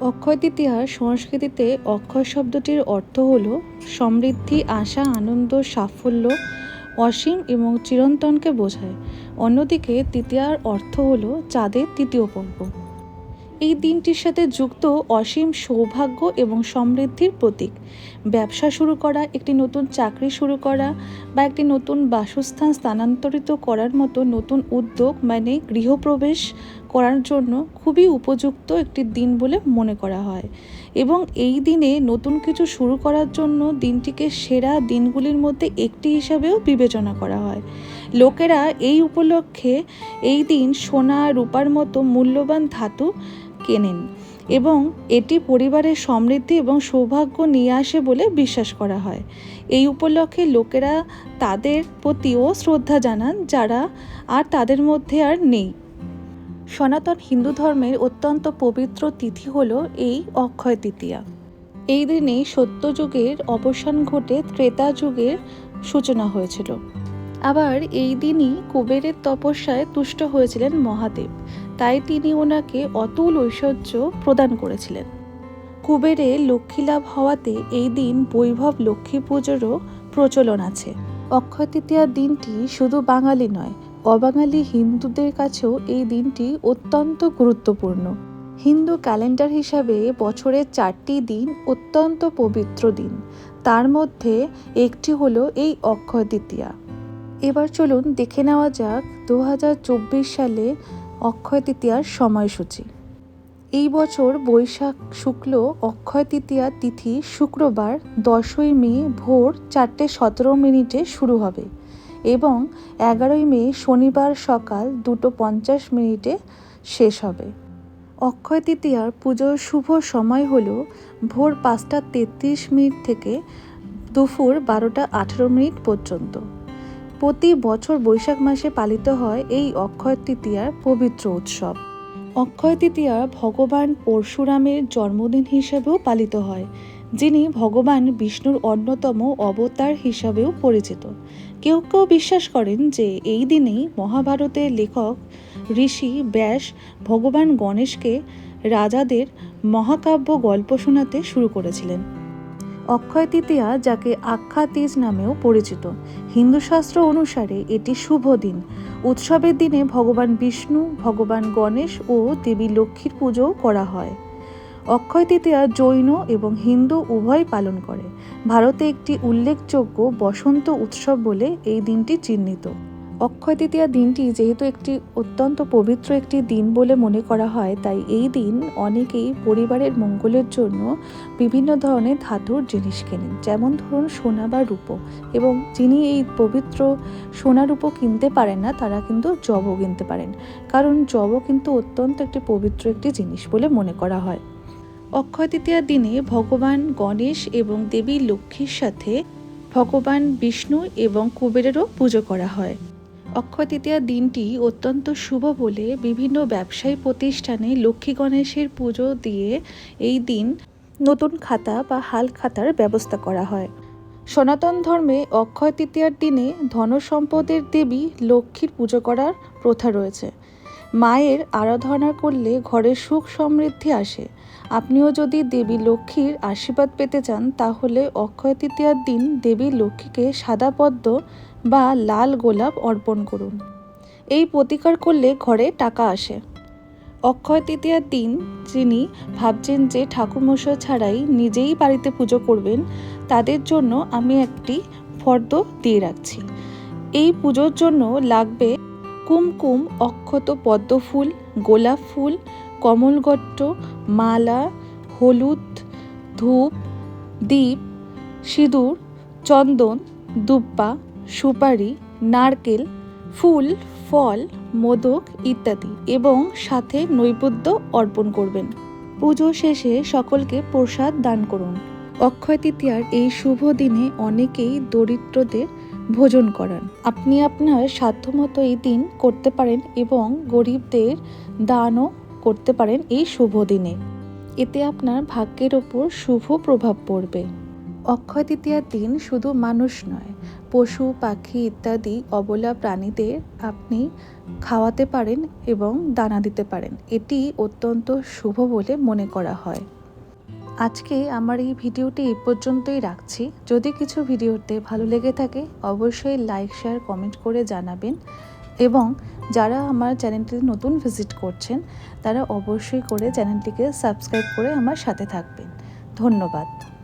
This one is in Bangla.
অক্ষয় তৃতীয়ার সংস্কৃতিতে অক্ষয় শব্দটির অর্থ হল সমৃদ্ধি, আশা, আনন্দ, সাফল্য, অসীম এবং চিরন্তনকে বোঝায়। অন্যদিকে তৃতীয়ার অর্থ হল চাঁদের তৃতীয় পর্ব। এই দিনটির সাথে যুক্ত অসীম সৌভাগ্য এবং সমৃদ্ধির প্রতীক। ব্যবসা শুরু করা, একটি নতুন চাকরি শুরু করা বা একটি নতুন বাসস্থান স্থানান্তরিত করার মতো নতুন উদ্যোগ মানে গৃহপ্রবেশ করার জন্য খুবই উপযুক্ত একটি দিন বলে মনে করা হয়। এবং এই দিনে নতুন কিছু শুরু করার জন্য দিনটিকে সেরা দিনগুলির মধ্যে একটি হিসাবেও বিবেচনা করা হয়। লোকেরা এই উপলক্ষে এই দিন সোনা, রূপার মতো মূল্যবান ধাতু কেনেন এবং এটি পরিবারের সমৃদ্ধি এবং সৌভাগ্য নিয়ে আসে বলে বিশ্বাস করা হয়। এই উপলক্ষে লোকেরা তাদের প্রতিও শ্রদ্ধা জানান যারা আর তাদের মধ্যে আর নেই। সনাতন হিন্দু ধর্মের অত্যন্ত পবিত্র তিথি হল এই অক্ষয় তৃতীয়া। এই দিনেই সত্যযুগের অবসান ঘটে ত্রেতা যুগের সূচনা হয়েছিল। আবার এই দিনই কুবেরের তপস্যায় তুষ্ট হয়েছিলেন মহাদেব। তাই তিনি ওনাকে অতুল ঐশ্বর্য প্রদান করেছিলেন। কুবেরে লক্ষ্মী লাভ হওয়াতে এই দিন বৈভব লক্ষ্মী পুজোরও প্রচলন আছে। অক্ষয় তৃতীয়ার দিনটি শুধু বাঙালি নয় অবাঙালি হিন্দুদের কাছেও এই দিনটি অত্যন্ত গুরুত্বপূর্ণ। হিন্দু ক্যালেন্ডার হিসাবে বছরের চারটি দিন অত্যন্ত পবিত্র দিন। তার মধ্যে একটি হলো এই অক্ষয় তৃতীয়া এবার চলুন দেখে নেওয়া যাক দু হাজার চব্বিশ সালে অক্ষয় তৃতীয়ার সময়সূচি। এই বছর বৈশাখ শুক্ল অক্ষয় তৃতীয়া তিথি শুক্রবার দশই মে ভোর চারটে সতেরো মিনিটে শুরু হবে। এবং এগারোই মে শনিবার সকাল দুটো পঞ্চাশ মিনিটে শেষ হবে। অক্ষয় তৃতীয়ার পুজোর শুভ সময় হল ভোর পাঁচটা তেত্রিশ মিনিট থেকে দুপুর বারোটা আঠেরো মিনিট পর্যন্ত। প্রতি বছর বৈশাখ মাসে পালিত হয় এই অক্ষয় তৃতীয়ার পবিত্র উৎসব। অক্ষয় তৃতীয়া ভগবান পরশুরামের জন্মদিন হিসেবেও পালিত হয়। যিনি ভগবান বিষ্ণুর অন্যতম অবতার হিসাবেও পরিচিত। কেউ কেউ বিশ্বাস করেন যে এই দিনেই মহাভারতের লেখক ঋষি ব্যাস ভগবান গণেশকে রাজাদের মহাকাব্য গল্প শোনাতে শুরু করেছিলেন। অক্ষয় তৃতীয়া যাকে আখ্যা তীজ নামেও পরিচিত, হিন্দু শাস্ত্র অনুসারে এটি শুভ দিন। উৎসবের দিনে ভগবান বিষ্ণু, ভগবান গণেশ ও দেবী লক্ষ্মীর পুজোও করা হয়। অক্ষয় তৃতীয়া জৈন এবং হিন্দু উভয় পালন করে। ভারতে একটি উল্লেখযোগ্য বসন্ত উৎসব বলে এই দিনটি চিহ্নিত। অক্ষয় তৃতীয়া দিনটি যেহেতু একটি অত্যন্ত পবিত্র একটি দিন বলে মনে করা হয়, তাই এই দিন অনেকেই পরিবারের মঙ্গলের জন্য বিভিন্ন ধরনের ধাতুর জিনিস কেনেন, যেমন ধরুন সোনা বা রূপো। এবং যিনি এই পবিত্র সোনা রূপো কিনতে পারেন না, তারা কিন্তু জব কিনতে পারেন। কারণ জব কিন্তু অত্যন্ত একটি পবিত্র একটি জিনিস বলে মনে করা হয়। অক্ষয় তৃতীয়ার দিনে ভগবান গণেশ এবং দেবী লক্ষ্মীর সাথে ভগবান বিষ্ণু এবং কুবেরেরও পুজো করা হয়। অক্ষয় তৃতীয়া দিনটি অত্যন্ত শুভ বলে বিভিন্ন ব্যবসায়ী প্রতিষ্ঠানে লক্ষ্মী গণেশের পুজো দিয়ে এই দিন নতুন খাতা বা হাল খাতার ব্যবস্থা করা হয়। সনাতন ধর্মে অক্ষয় তৃতীয়ার দিনে ধনসম্পদের দেবী লক্ষ্মীর পুজো করার প্রথা রয়েছে। মায়ের আরাধনা করলে ঘরে সুখ সমৃদ্ধি আসে। আপনিও যদি দেবী লক্ষ্মীর আশীর্বাদ পেতে চান, তাহলে অক্ষয় তৃতীয়ার দিন দেবী লক্ষ্মীকে সাদা পদ্ম বা লাল গোলাপ অর্পণ করুন। এই প্রতিকার করলে ঘরে টাকা আসে। অক্ষয় তৃতীয়ার দিন যিনি ভাবছেন যে ঠাকুরমশাই ছাড়াই নিজেই বাড়িতে পুজো করবেন, তাদের জন্য আমি একটি ফর্দ দিয়ে রাখছি। এই পুজোর জন্য লাগবে কুমকুম, অক্ষত পদ্মফুল, গোলাপ ফুল, কমলগট্ট, মালা, হলুদ, ধূপ, দ্বীপ, সিঁদুর, চন্দন, দুব্বা, সুপারি, নারকেল, ফুল, ফল, মোদক ইত্যাদি এবং সাথে নৈবেদ্য অর্পণ করবেন। পুজো শেষে সকলকে প্রসাদ দান করুন। অক্ষয় তৃতীয়ার এই শুভ দিনে অনেকেই দরিদ্রদের ভোজন করান। আপনি আপনার সাধ্যমতো এই দিন করতে পারেন এবং গরিবদের দানও করতে পারেন এই শুভ দিনে। এতে আপনার ভাগ্যের ওপর শুভ প্রভাব পড়বে। অক্ষয় তৃতীয়ার দিন শুধু মানুষ নয়, পশু, পাখি ইত্যাদি অবলা প্রাণীদের আপনি খাওয়াতে পারেন এবং দানা দিতে পারেন। এটি অত্যন্ত শুভ বলে মনে করা হয়। আজকে আমার এই ভিডিওটি এই পর্যন্তই রাখছি। যদি কিছু ভিডিওতে ভালো লেগে থাকে, অবশ্যই লাইক, শেয়ার, কমেন্ট করে জানাবেন। এবং যারা আমার চ্যানেলটিতে নতুন ভিজিট করছেন, তারা অবশ্যই করে চ্যানেলটিকে সাবস্ক্রাইব করে আমার সাথে থাকবেন। ধন্যবাদ।